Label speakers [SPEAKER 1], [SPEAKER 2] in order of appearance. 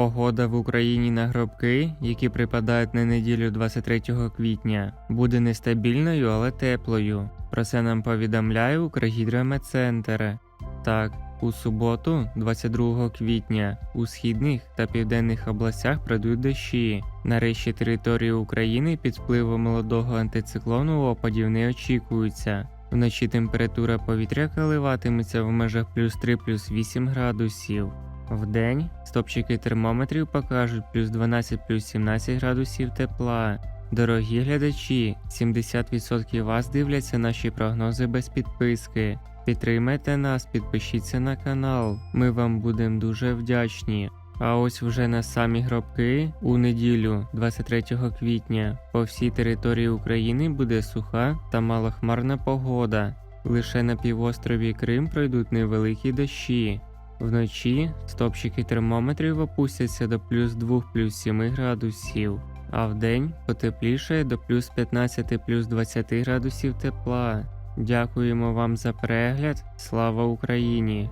[SPEAKER 1] Погода в Україні на гробки, які припадають на неділю 23 квітня, буде нестабільною, але теплою. Про це нам повідомляє Укргідрометцентр. Так, у суботу, 22 квітня, у східних та південних областях пройдуть дощі. На решті території України під впливом молодого антициклону опадів не очікується. Вночі температура повітря коливатиметься в межах плюс 3 плюс 8 градусів. Вдень стопчики термометрів покажуть плюс 12 плюс 17 градусів тепла. Дорогі глядачі, 70% вас дивляться наші прогнози без підписки. Підтримайте нас, підпишіться на канал. Ми вам будемо дуже вдячні. А ось вже на самі гробки у неділю, 23 квітня, по всій території України буде суха та малохмарна погода. Лише на півострові Крим пройдуть невеликі дощі. Вночі стопчики термометрів опустяться до плюс 2 плюс 7 градусів, а вдень потеплішає до плюс 15 плюс 20 градусів тепла. Дякуємо вам за перегляд. Слава Україні!